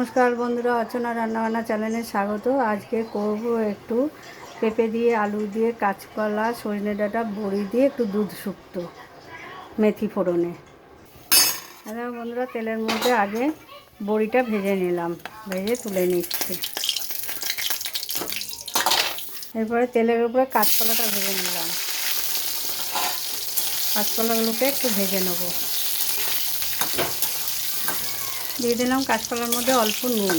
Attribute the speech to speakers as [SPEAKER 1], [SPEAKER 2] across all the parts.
[SPEAKER 1] নমস্কার বন্ধুরা, অর্চনা রান্নাবান্না চ্যানেলে স্বাগত। আজকে করব একটু পেঁপে দিয়ে, আলু দিয়ে, কাঁচকলা, সজনে ডাঁটা, বড়ি দিয়ে একটু দুধ শুক্তো মেথি ফোড়নে। এবার বন্ধুরা, তেলের মধ্যে আগে বড়িটা ভেজে নিলাম, ভেজে তুলে নিচ্ছি। এরপরে তেলের উপরে কাঁচকলাটা ভেজে নিলাম। কাঁচকলাগুলোকে একটু ভেজে নেব। দিয়ে দিলাম কাঁচকলার মধ্যে অল্প নুন।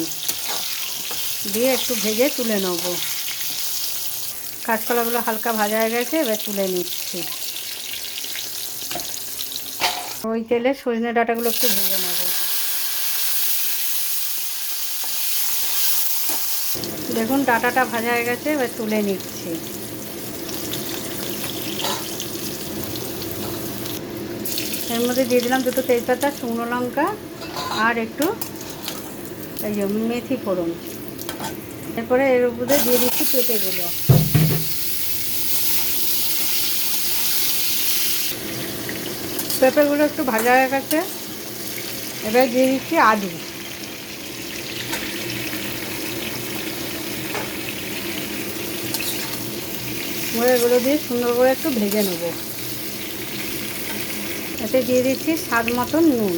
[SPEAKER 1] দিয়ে একটু ভেজে তুলে নেব। কাঁচকলাগুলো হালকা ভাজা হয়ে গেছে, এবার তুলে নিচ্ছি। ওই তেলে সজনে ডাঁটাগুলো একটু ভেজে নেব। দেখুন, ডাটাটা ভাজা হয়ে গেছে, এবার তুলে নিচ্ছি। এর মধ্যে দিয়ে দিলাম দুটো তেজপাতা, শুকনো লঙ্কা আর একটু এই যে মেথি ফোড়ন। এরপরে এর উপরে দিয়ে দিচ্ছি পেঁপেগুলো। পেঁপেগুলো একটু ভাজা হয়ে গেছে। এবার দিয়ে দিচ্ছি আলু এগুলো দিয়ে সুন্দর করে একটু ভেজে নেব। এতে দিয়ে দিচ্ছি স্বাদ মতন নুন।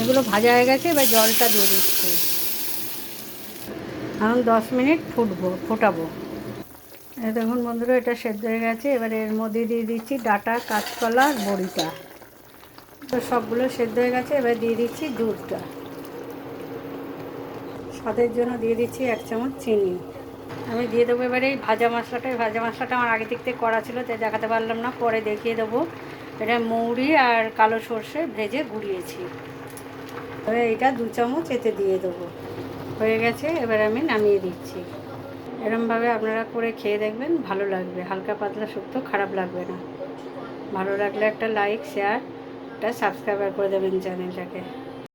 [SPEAKER 1] এগুলো ভাজা হয়ে গেছে, এবার জলটা দিয়ে দিচ্ছি। এখন দশ মিনিট ফুটবো, ফোটাবো। দেখুন বন্ধুরা, এটা সেদ্ধ হয়ে গেছে। এবার এর মধ্যে দিয়ে দিচ্ছি ডাটা, কাঁচকলা বড়িটা। তো সবগুলো সেদ্ধ হয়ে গেছে, এবার দিয়ে দিচ্ছি দুধটা। স্বাদের জন্য দিয়ে দিচ্ছি এক চামচ চিনি। আমি দিয়ে দেবো এবারে এই ভাজা মশলাটা। এই ভাজা মশলাটা আমার আগে দিক থেকে করা ছিল, তাই দেখাতে পারলাম না। পরে দেখিয়ে দেবো। এটা মৌরি আর কালো সর্ষে ভেজে গুড়িয়েছি। এবার এটা দু চামচ এতে দিয়ে দেবো। হয়ে গেছে, এবার আমি নামিয়ে দিচ্ছি। এরমভাবে আপনারা করে খেয়ে দেখবেন, ভালো লাগবে। হালকা পাতলা শুক্তো, খারাপ লাগবে না। ভালো লাগলে একটা লাইক শেয়ার একটা সাবস্ক্রাইবার করে দেবেন চ্যানেলটাকে